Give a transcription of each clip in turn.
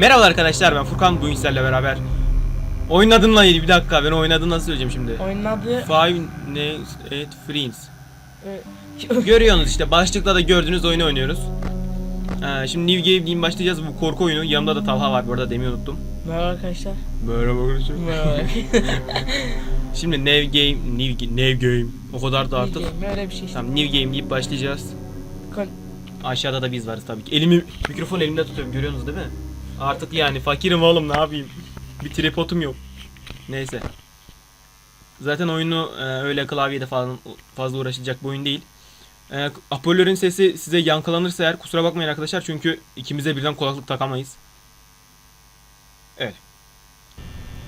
Merhaba arkadaşlar ben Furkan. Bugün sizlerle beraber Oyun adınla ilgili bir dakika ben oyun adını nasıl söyleyeceğim şimdi? Oyunun adı Five Nights at Friends Görüyorsunuz işte başlıkta da gördüğünüz oyunu oynuyoruz. Ee, Şimdi New Game diyeyim başlayacağız. Bu korku oyunu. Yanımda da Talha var bu arada demeyi unuttum. Merhaba arkadaşlar. Merhaba arkadaşlar Merhaba. Şimdi New Game New, New Game. O kadar da artık Diyeceğim, Öyle bir şey işte. Tamam New Game deyip başlayacağız. Kon- Aşağıda da biz varız tabii ki. Elimi mikrofon elimde tutuyorum görüyorsunuz değil mi? Artık yani fakirim oğlum ne yapayım? Bir tripodum yok. Neyse. Zaten oyunu e, öyle klavyede falan fazla uğraşılacak bir oyun değil. E, Apollo'nun sesi size yankılanırsa eğer kusura bakmayın arkadaşlar çünkü ikimize birden kulaklık takamayız. Evet.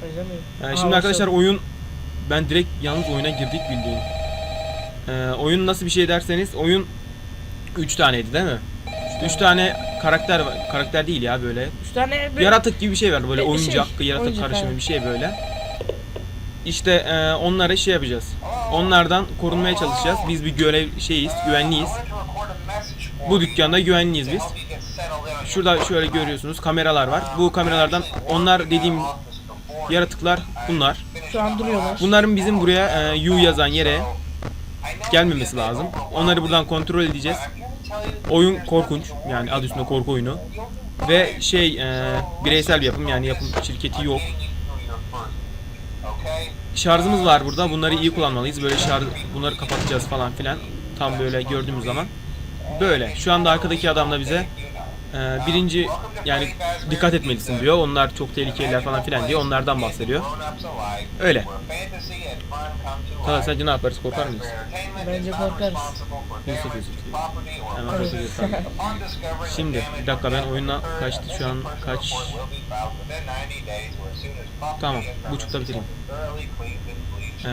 Öyle mi? E, Aa, şimdi arkadaşlar oyun ben direkt yalnız oyuna girdik bildiğin. E, oyun nasıl bir şey derseniz oyun 3 taneydi değil mi? 3 tane karakter var. Karakter değil ya böyle. Üç tane bir Yaratık gibi bir şey var böyle Bir şey, oyuncak, yaratık oyuncak, karışımı evet. bir şey böyle. İşte e, onlara şey yapacağız. Onlardan korunmaya çalışacağız. Biz bir görev şeyiz, güvenliyiz. Bu dükkanda güvenliyiz biz. Şurada şöyle görüyorsunuz kameralar var. Bu kameralardan onlar dediğim yaratıklar bunlar. şu an duruyorlar. Bunların bizim buraya e, U yazan yere gelmemesi lazım. Onları buradan kontrol edeceğiz. Oyun korkunç yani adı üstünde korku oyunu. Ve şey e, bireysel bir yapım yani yapım şirketi yok. Şarjımız var burada. Bunları iyi kullanmalıyız. Böyle şarj bunları kapatacağız falan filan. Tam böyle gördüğümüz zaman. Böyle. Şu anda arkadaki adam da bize e, birinci yani dikkat etmelisin diyor. Onlar çok tehlikeliler falan filan diyor. Onlardan bahsediyor. Öyle. Tamam sence ne yaparız? Korkar mıyız? Bence korkarız. Yusuf Yusuf. Hemen tamam. Şimdi bir dakika ben oyuna kaçtı şu an kaç? Tamam buçukta bitireyim. Ee,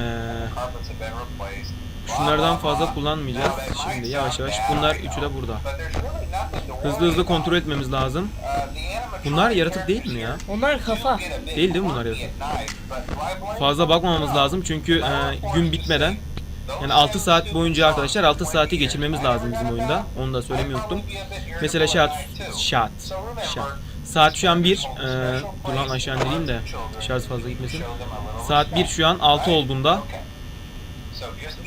şunlardan fazla kullanmayacağız. Şimdi yavaş yavaş bunlar üçü de burada. Hızlı hızlı kontrol etmemiz lazım. Bunlar yaratık değil mi ya? Onlar kafa. Değil değil mi bunlar yaratık? Fazla bakmamamız lazım çünkü e, gün bitmeden yani 6 saat boyunca arkadaşlar 6 saati geçirmemiz lazım bizim oyunda. Onu da söylemeyi unuttum. Mesela şart şart şart. Saat şu an 1. Ee, dur lan aşağı indireyim de şarj fazla gitmesin. Saat 1 şu an 6 olduğunda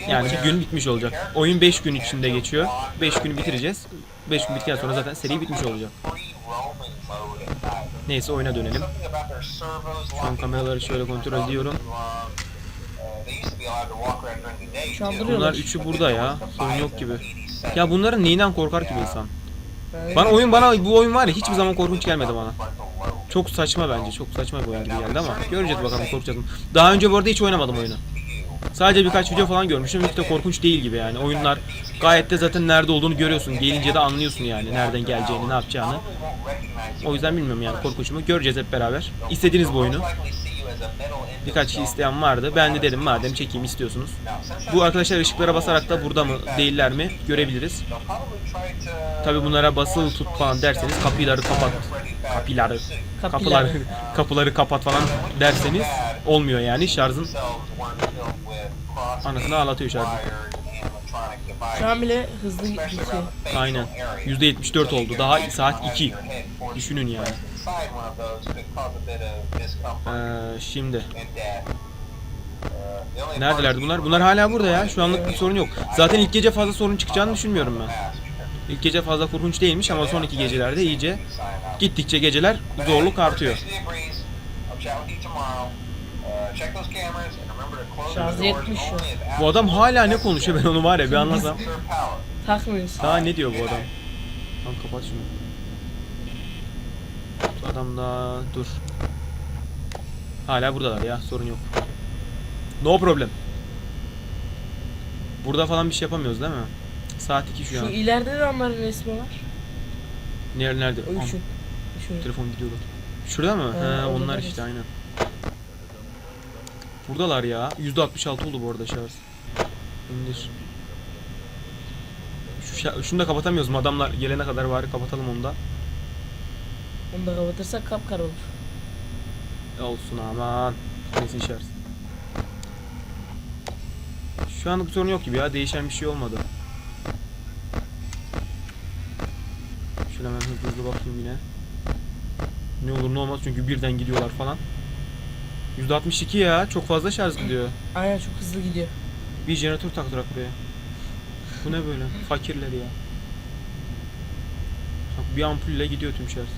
yani bir gün bitmiş olacak. Oyun 5 gün içinde geçiyor. 5 günü bitireceğiz. 5 gün bittikten sonra zaten seri bitmiş olacak. Neyse oyuna dönelim. Şu an kameraları şöyle kontrol ediyorum. Bunlar üçü burada ya. Sorun yok gibi. Ya bunların neyinden korkar ki insan? Bana oyun bana bu oyun var ya hiçbir zaman korkunç gelmedi bana. Çok saçma bence. Çok saçma bir oyun gibi geldi ama göreceğiz bakalım korkacağız mı. Daha önce bu arada hiç oynamadım oyunu. Sadece birkaç video falan görmüştüm. Hiç de korkunç değil gibi yani. Oyunlar gayet de zaten nerede olduğunu görüyorsun. Gelince de anlıyorsun yani nereden geleceğini, ne yapacağını. O yüzden bilmiyorum yani korkunç mu. Göreceğiz hep beraber. İstediğiniz bu oyunu. Birkaç kişi isteyen vardı. Ben de dedim madem çekeyim istiyorsunuz. Bu arkadaşlar ışıklara basarak da burada mı değiller mi görebiliriz. Tabi bunlara basılı tut falan derseniz kapıları kapat. Kapıları. Kapıları, kapıları kapat falan derseniz olmuyor yani şarjın anasını ağlatıyor şarjın. Şu an bile hızlı gidiyor. Aynen. %74 oldu. Daha saat 2. Düşünün yani. Ee, şimdi neredelerdi bunlar? Bunlar hala burada ya. Şu anlık bir sorun yok. Zaten ilk gece fazla sorun çıkacağını düşünmüyorum ben. İlk gece fazla korkunç değilmiş ama son iki gecelerde iyice gittikçe geceler zorluk artıyor. Şarjı yetmiş şu. Bu adam hala ne konuşuyor ben onu var ya bir anlasam. Takmıyoruz. Daha ne diyor bu adam? Tamam kapat şunu. Bu adam da dur. Hala buradalar ya sorun yok. No problem. Burada falan bir şey yapamıyoruz değil mi? Saat 2 şu Şu an. ileride de onların resmi var. Nerede nerede? O Am- üçün. Şu. Telefon gidiyordu. Şurada mı? He, He, orada onlar işte aynen. Buradalar ya. %66 oldu bu arada şarj. İndir. Şu şunu da kapatamıyoruz mu? Adamlar gelene kadar bari kapatalım onu da. Onu da kapatırsak kapkara olur. Olsun aman. Neyse şarj. Şu anlık bir sorun yok gibi ya. Değişen bir şey olmadı. Şöyle hemen hızlı bakayım yine. Ne olur ne olmaz çünkü birden gidiyorlar falan. %62 ya çok fazla şarj gidiyor. Aynen çok hızlı gidiyor. Bir jeneratör taktırak buraya. Bu ne böyle? Fakirler ya. Bak bir ampulle gidiyor tüm şarj.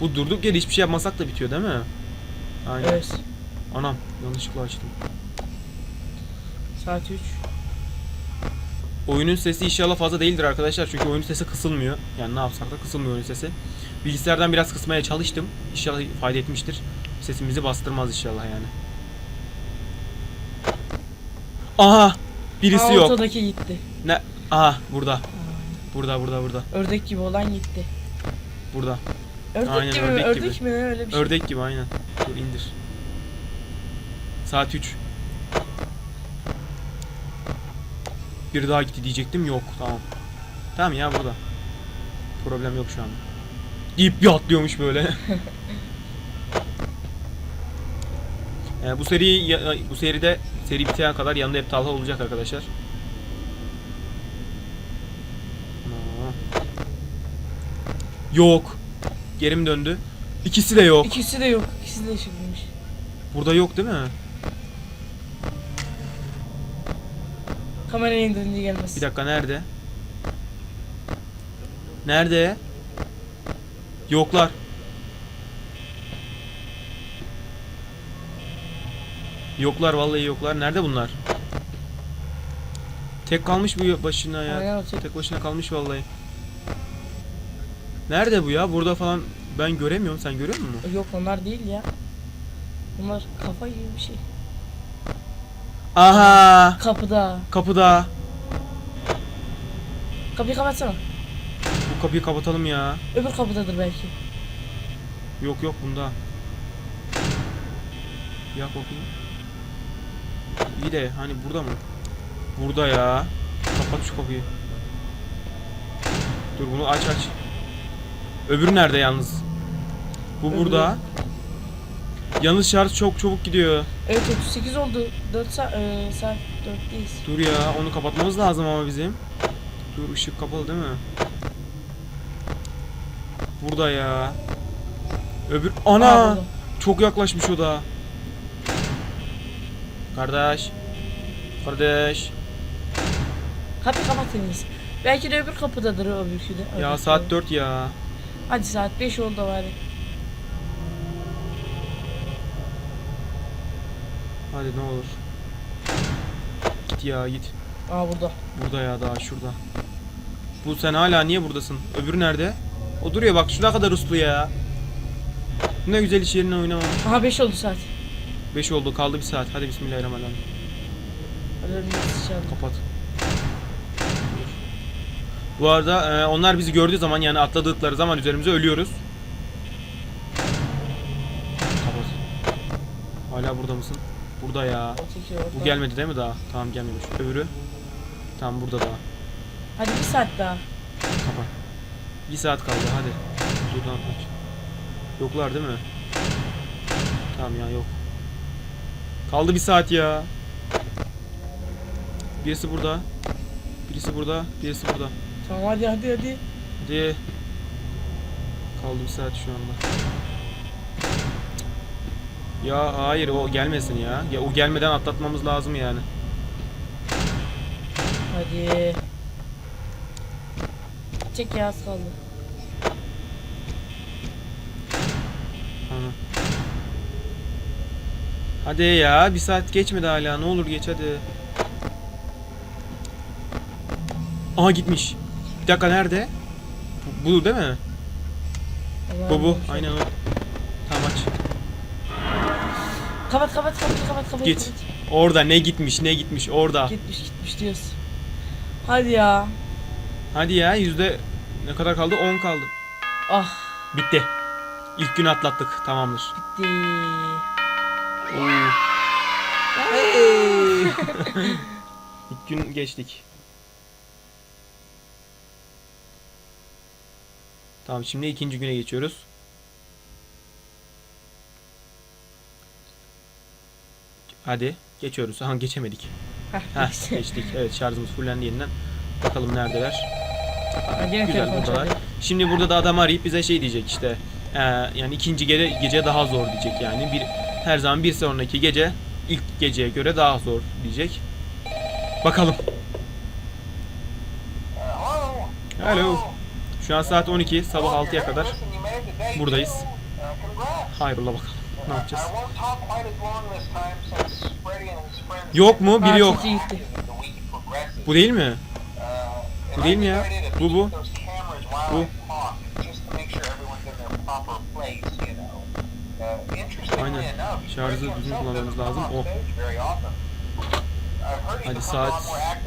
Bu durduk yere hiçbir şey yapmasak da bitiyor değil mi? Aynen. Evet. Anam yanlışlıkla açtım. Saat 3. Oyunun sesi inşallah fazla değildir arkadaşlar çünkü oyunun sesi kısılmıyor. Yani ne yapsak da kısılmıyor oyunun sesi. Bilgisayardan biraz kısmaya çalıştım. İnşallah fayda etmiştir. Sesimizi bastırmaz inşallah yani. Aha! Birisi Aa, yok. Ortadaki gitti. Ne? Aha burada. Burada burada burada. Ördek gibi olan gitti. Burada. Ördek Aynen, gibi mi? ördek Ördek gibi. mi? Öyle bir şey. Ördek gibi aynen. Dur indir. Saat 3. Bir daha gitti diyecektim. Yok. Tamam. Tamam ya burada. Problem yok şu an. Deyip bir atlıyormuş böyle. Ee, bu seri ya- bu seride seri bitene kadar yanında hep Talha olacak arkadaşlar. Yok. Geri mi döndü? İkisi de yok. İkisi de yok. İkisi de ışıklıymış. Burada yok değil mi? Kamerayı indirince gelmez. Bir dakika nerede? Nerede? Yoklar. Yoklar vallahi yoklar. Nerede bunlar? Tek kalmış bu başına ya. Tek. Başına kalmış vallahi. Nerede bu ya? Burada falan ben göremiyorum. Sen görüyor musun? Yok onlar değil ya. Bunlar kafa gibi bir şey. Aha! Kapıda. Kapıda. Kapıyı kapatsana. Bu kapıyı kapatalım ya. Öbür kapıdadır belki. Yok yok bunda. Ya bakayım. İyi de hani burada mı? Burada ya. Kapat şu kapıyı. Dur bunu aç aç. Öbürü nerede yalnız? Bu Öbürü- burada. Yalnız şarj çok çabuk gidiyor. Evet 38 oldu. 4 saat, e, saat 4'teyiz. Dur ya onu kapatmamız lazım ama bizim. Dur ışık kapalı değil mi? Burada ya. Öbür ana Aa, çok yaklaşmış o da. Kardeş. Kardeş. Kapıyı kapat en iyisi. Belki de öbür kapıdadır o öbürkü de. Ya saat kapı. 4 ya. Hadi saat 5 oldu bari. Hadi ne olur. Git ya git. Aa burada. Burada ya daha şurada. Bu sen hala niye buradasın? Öbürü nerede? O duruyor bak şuna kadar uslu ya. Ne güzel iş yerine oynamam. Aha 5 oldu saat. 5 oldu kaldı bir saat. Hadi bismillahirrahmanirrahim. Kapat. Bu arada e, onlar bizi gördüğü zaman yani atladıkları zaman üzerimize ölüyoruz. Kapat. Hala burada mısın? Burada ya. Bu gelmedi değil mi daha? Tamam gelmemiş. Öbürü? Tamam burada daha. Hadi bir saat daha. Kapat. Bir saat kaldı hadi. Buradan aç. Yoklar değil mi? Tamam ya yok. Kaldı bir saat ya. Birisi burada. Birisi burada. Birisi burada. Tamam hadi hadi hadi. Hadi. Kaldı bir saat şu anda. Ya hayır o gelmesin ya. Ya o gelmeden atlatmamız lazım yani. Hadi. Çek ya az kaldı. Ana. Hadi ya bir saat geçmedi hala ne olur geç hadi. Aha gitmiş. Bir dakika nerede? Bu, bu değil mi? Allah'ım Bu bu aynen o. Tamam aç. Kapat kapat kapat kapat kapat. Git. kapat. Orada ne gitmiş ne gitmiş orada. Gitmiş gitmiş diyoruz. Hadi ya. Hadi ya yüzde ne kadar kaldı? 10 kaldı. Ah Bitti. İlk günü atlattık tamamdır. bitti. Oo. Hey! İlk gün geçtik. Tamam şimdi ikinci güne geçiyoruz. Hadi geçiyoruz. Aha geçemedik. Heh, geçtik. Evet şarjımız fullendi yeniden. Bakalım neredeler. Gene Güzel telefon buradalar. çalıyor. Şimdi burada da adam arayıp bize şey diyecek işte. Ee, yani ikinci gece, gece daha zor diyecek yani. Bir, her zaman bir sonraki gece ilk geceye göre daha zor diyecek. Bakalım. Alo. Şu an saat 12. Sabah 6'ya kadar buradayız. Hayrola bakalım. Ne yapacağız? Yok mu? Biri yok. Bu değil mi? Bu değil mi ya? Bu bu. Bu. Aynen. Şarjı düzgün kullanmamız lazım. Oh. Hadi saat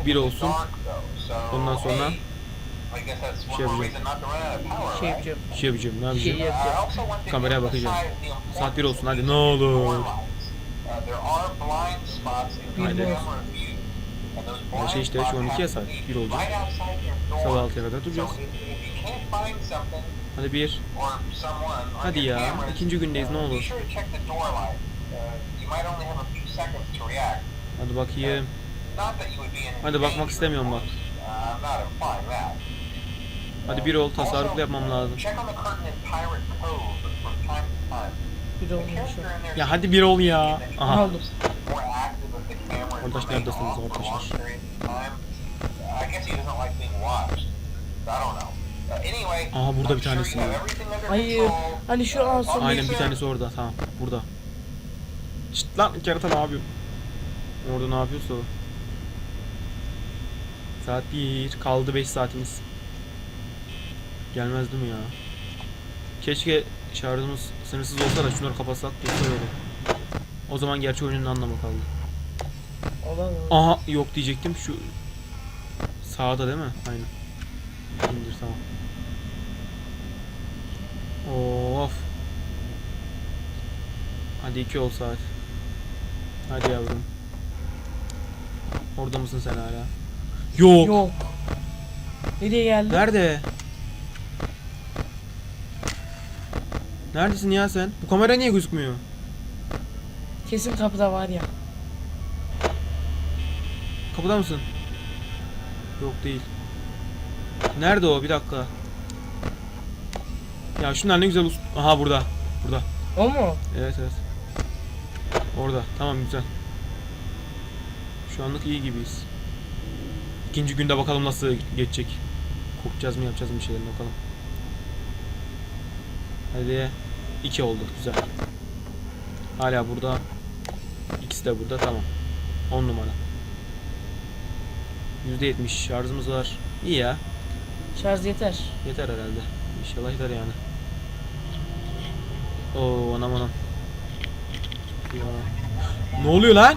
bir olsun. Ondan sonra şey yapacağım. Şey yapacağım. Bir şey yapacağım. Ne Şey yapacağım? yapacağım. Kameraya bakacağım. Saat bir olsun hadi ne olur. Bir Hadi. Ama şey işte şu an 2 ya saat. 1 olacak. Sabah 6'ya kadar duracağız. Hadi bir. Hadi ya. ikinci gündeyiz ne olur. Hadi bakayım. Hadi bakmak istemiyorum bak. Hadi bir ol tasarruflu yapmam lazım. Bir. Ya hadi bir ol ya. Aha. Aldım. Kardeş neredesiniz arkadaşlar? Aha, burada bir tanesi var. Hayır. Hani şu an Aynen bir tanesi orada tamam. Burada. Şşt lan kerata ne yapıyor? Orada ne yapıyorsa o. Saat 1. Kaldı 5 saatimiz. Gelmez değil mi ya? Keşke şarjımız sınırsız olsa da şunları kapatsak dursa öyle. O zaman gerçi oyunun anlamı kaldı. Olan. Aha yok diyecektim şu sağda değil mi? Aynen. İndir tamam. Of. Hadi iki ol saat. Hadi yavrum. Orada mısın sen hala? Yok. Yok. Nereye geldi? Nerede? Neredesin ya sen? Bu kamera niye gözükmüyor? Kesin kapıda var ya. Kapıda mısın? Yok değil. Nerede o? Bir dakika. Ya şunlar ne güzel us- Aha burada. Burada. O mu? Evet evet. Orada. Tamam güzel. Şu anlık iyi gibiyiz. İkinci günde bakalım nasıl geçecek. Korkacağız mı yapacağız mı bir şeyler bakalım. Hadi. iki oldu. Güzel. Hala burada. İkisi de burada. Tamam. 10 numara. %70 şarjımız var. İyi ya. Şarj yeter. Yeter herhalde. İnşallah yeter yani. Oo anam anam. Ne oluyor lan?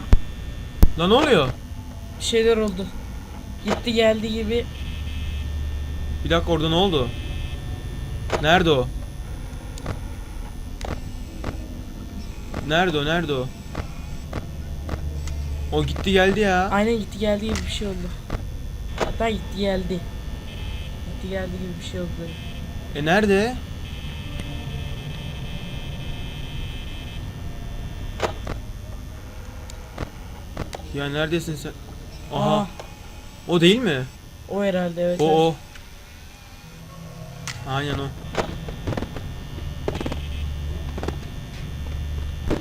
Lan ne oluyor? Bir şeyler oldu. Gitti geldi gibi. Bir dakika orada ne oldu? Nerede o? Nerede o? Nerede o? O gitti geldi ya. Aynen gitti geldi gibi bir şey oldu. Hatta gitti geldi. Gitti geldi gibi bir şey oldu. E nerede? Ya neredesin sen? Aha. Aa, O değil mi? o herhalde evet. O evet. o. Aynen o.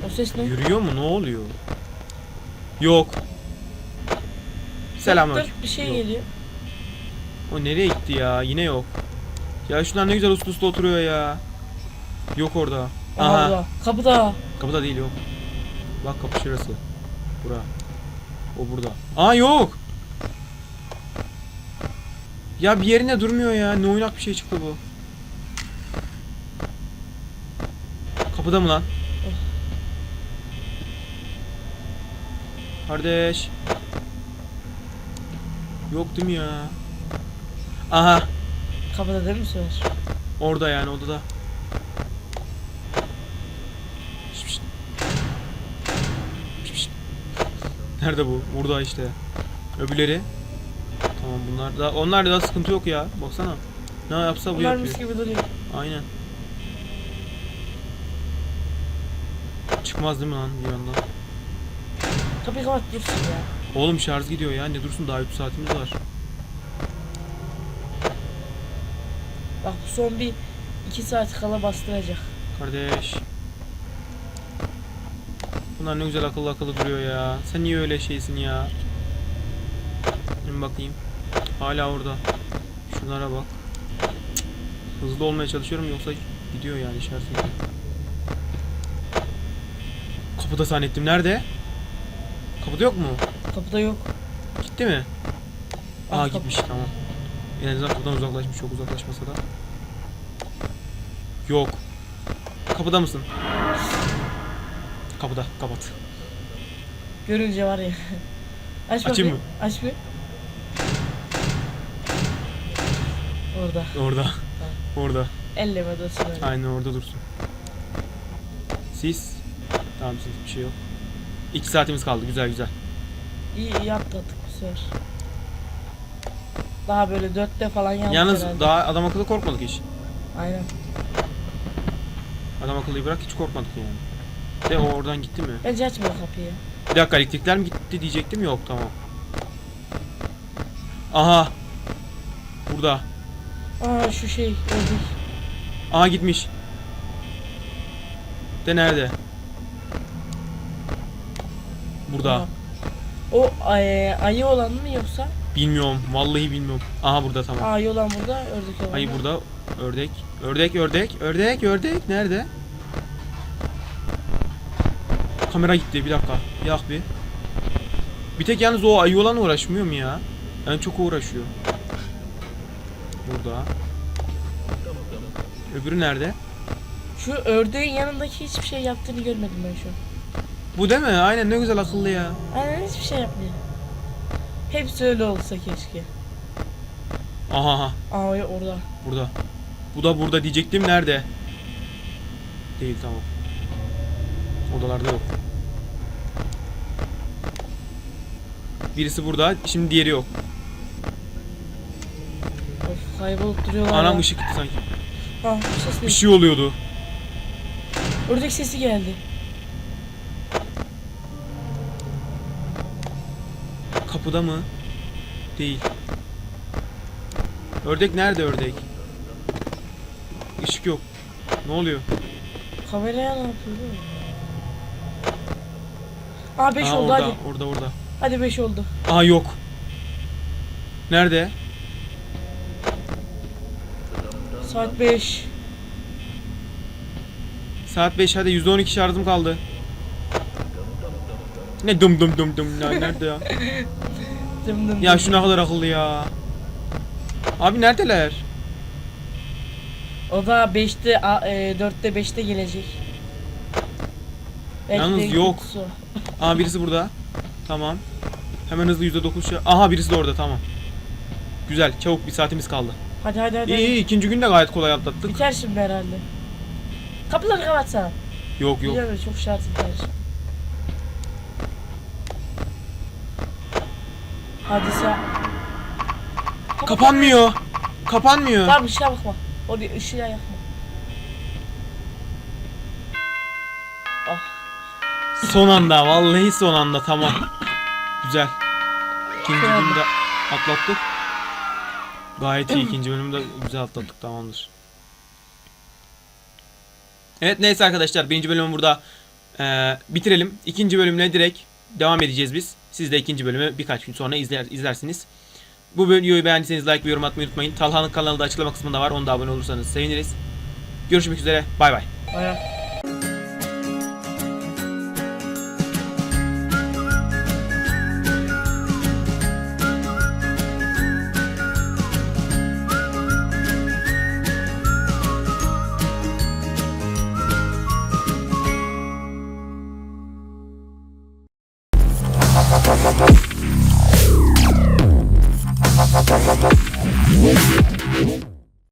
O ses ne? Yürüyor mu? Ne oluyor? Yok. Tık Bir şey Yok. geliyor. O nereye gitti ya? Yine yok. Ya şunlar ne güzel uslu uslu oturuyor ya. Yok orada. Aha. Aha. Kapıda. Kapıda değil yok. Bak kapı şurası. Bura. O burada. Aa yok. Ya bir yerinde durmuyor ya. Ne oynak bir şey çıktı bu. Kapıda mı lan? Kardeş. Yok değil mi ya? Aha. Kapıda değil mi Sümer? Orada yani odada. Şşt, şşt. Şşt, şşt. Nerede bu? Burada işte. Öbürleri. Tamam bunlar da onlar da sıkıntı yok ya. Baksana. Ne yapsa bu Bunlar yapıyor. mis gibi duruyor. Aynen. Çıkmaz değil mi lan bir yandan? Kapıyı kapat dursun ya. Oğlum şarj gidiyor ya. Ne dursun daha 3 saatimiz var. Bak bu son bir iki saat kala bastıracak. Kardeş. Bunlar ne güzel akıllı akıllı duruyor ya. Sen niye öyle şeysin ya? Bir bakayım. Hala orada. Şunlara bak. Hızlı olmaya çalışıyorum yoksa gidiyor yani ediyor. Kapıda zannettim. Nerede? Kapıda yok mu? Kapıda yok. Gitti mi? Aa kapı- gitmiş tamam. En azından kapıdan uzaklaşmış. Çok uzaklaşmasa da. Yok. Kapıda mısın? Kapıda. Kapat. Görünce var ya. Aç Açayım bakayım. Aç bir. Orada. Orada. Orada. Elleme dursun öyle. Aynen orada dursun. Sis. Tamam sis bir şey yok. İki saatimiz kaldı. Güzel güzel. İyi iyi atlattık bu sefer. Daha böyle dörtte falan yandık Yalnız herhalde. daha adam akıllı korkmadık hiç. Aynen. Adam akıllıyı bırak hiç korkmadık yani. De o oradan gitti mi? Bence açma kapıyı. Bir dakika elektrikler mi gitti diyecektim. Yok tamam. Aha. Burada. Aa şu şey öldük. Aha gitmiş. De nerede? Burada. Aa. O ay, ayı olan mı yoksa? Bilmiyorum. Vallahi bilmiyorum. Aha burada tamam. Ayı olan burada, ördek olan Ayı da- burada. Ördek. Ördek, ördek, ördek, ördek. Nerede? Kamera gitti. Bir dakika. Yak bir. Bir tek yalnız o ayı olan uğraşmıyor mu ya? En çok uğraşıyor. Burada. Öbürü nerede? Şu ördeğin yanındaki hiçbir şey yaptığını görmedim ben şu an. Bu değil mi? Aynen ne güzel akıllı ya. Aynen hiçbir şey yapmıyor. Hepsi öyle olsa keşke. Aha aha. Aa orada. Burada. Bu da burada diyecektim. Nerede? Değil tamam. Odalarda yok. Birisi burada. Şimdi diğeri yok. Of kaybolup duruyorlar Anam ışık gitti sanki. Ha bu ses Bir şey oluyordu. Ördek sesi geldi. Kapıda mı? Değil. Ördek nerede ördek? Işık yok. Ne oluyor? Kameraya ne yapıyor değil mi? Aa 5 Aa, oldu orada, hadi. orada, orada. Hadi 5 oldu. Aa yok. Nerede? Saat 5. Saat 5 hadi %12 şarjım kaldı. Ne dum dum dum dum ya nerede ya? Dım dım Ya şu ne kadar akıllı ya. Abi neredeler? O da 5'te, 4'te 5'te gelecek. Belki Yalnız de yok. kutusu. Aa birisi burada. Tamam. Hemen hızlı %9 şey. Aha birisi de orada tamam. Güzel çabuk bir saatimiz kaldı. Hadi hadi hadi. İyi iyi ikinci gün de gayet kolay atlattık. Biter şimdi herhalde. Kapıları kapatsana. Yok yok. Biliyorum çok şart biter. Hadi sen. Kapanmıyor. Kapanmıyor. Tamam ışığa bakma. Oraya ışığa yakma. Son anda vallahi son anda tamam. Güzel. İkinci anda. günde atlattık. Gayet iyi ikinci bölümü de güzel atlattık tamamdır. Evet neyse arkadaşlar birinci bölümü burada eee, bitirelim. İkinci bölümle direkt devam edeceğiz biz. Siz de ikinci bölümü birkaç gün sonra izler, izlersiniz. Bu videoyu beğendiyseniz like ve yorum atmayı unutmayın. Talha'nın kanalı da açıklama kısmında var. Onu da abone olursanız seviniriz. Görüşmek üzere. Bay bay. Bayağı. Thank